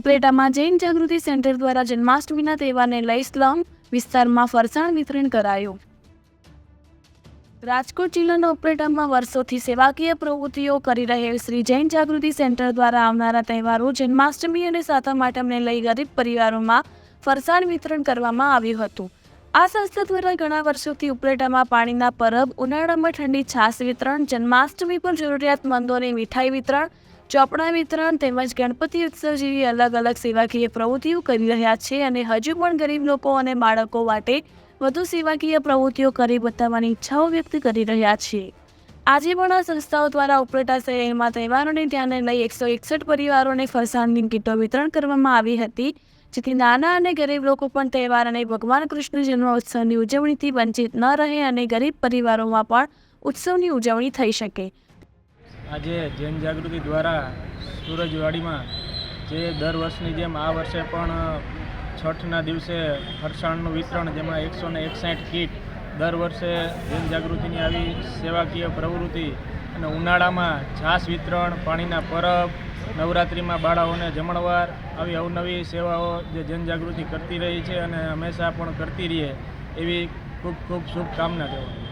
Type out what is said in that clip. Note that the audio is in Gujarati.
ઉપલેટામાં જૈન જાગૃતિ સેન્ટર દ્વારા જન્માષ્ટમીના તહેવારને લઈ સ્લમ વિસ્તારમાં ફરસાણ વિતરણ કરાયું. રાજકોટ જિલ્લાના ઉપલેટામાં વર્ષોથી સેવાકીય પ્રવૃત્તિઓ કરી રહેલ શ્રી જૈન જાગૃતિ સેન્ટર દ્વારા આવનારા તહેવારો જન્માષ્ટમી અને સાતમ આઠમને લઈ ગરીબ પરિવારોમાં ફરસાણ વિતરણ કરવામાં આવ્યું હતું. આ સંસ્થા દ્વારા ઘણા વર્ષોથી ઉપલેટામાં પાણીના પરબ, ઉનાળામાં ઠંડી છાશ વિતરણ, જન્માષ્ટમી પર જરૂરિયાતમંદોને મીઠાઈ વિતરણ ચોપડા વિતરણ તેમજ ગણપતિ ઉત્સવ જેવી અલગ અલગ સેવાકીય પ્રવૃત્તિઓ કરી રહ્યા છે અને હજુ પણ ગરીબ લોકો અને બાળકો માટે વધુ સેવાકીય પ્રવૃત્તિઓ કરી બતાવવાની ઈચ્છાઓ વ્યક્ત કરી રહ્યા છે. આજે પણ આ સંસ્થાઓ દ્વારા ઉપલેટા શહેરમાં તહેવારોને ધ્યાને લઈ એકસો એકસઠ પરિવારોને ફરસાણની કીટો વિતરણ કરવામાં આવી હતી, જેથી નાના અને ગરીબ લોકો પણ તહેવાર અને ભગવાન કૃષ્ણ જન્મ ઉત્સવની ઉજવણીથી વંચિત ન રહે અને ગરીબ પરિવારોમાં પણ ઉત્સવની ઉજવણી થઈ શકે. આજે જૈન જાગૃતિ દ્વારા સૂરજવાડીમાં જે દર વર્ષની જેમ આ વર્ષે પણ છઠના દિવસે ફરસાણનું વિતરણ, જેમાં એકસો ને એકસાઠ કીટ દર વર્ષે જૈન જાગૃતિની આવી સેવાકીય પ્રવૃત્તિ અને ઉનાળામાં છાસ વિતરણ, પાણીના પરબ, નવરાત્રિમાં બાળાઓને જમણવાર આવી અવનવી સેવાઓ જે જૈન જાગૃતિ કરતી રહી છે અને હંમેશા પણ કરતી રહીએ એવી ખૂબ ખૂબ શુભકામના કહેવાય.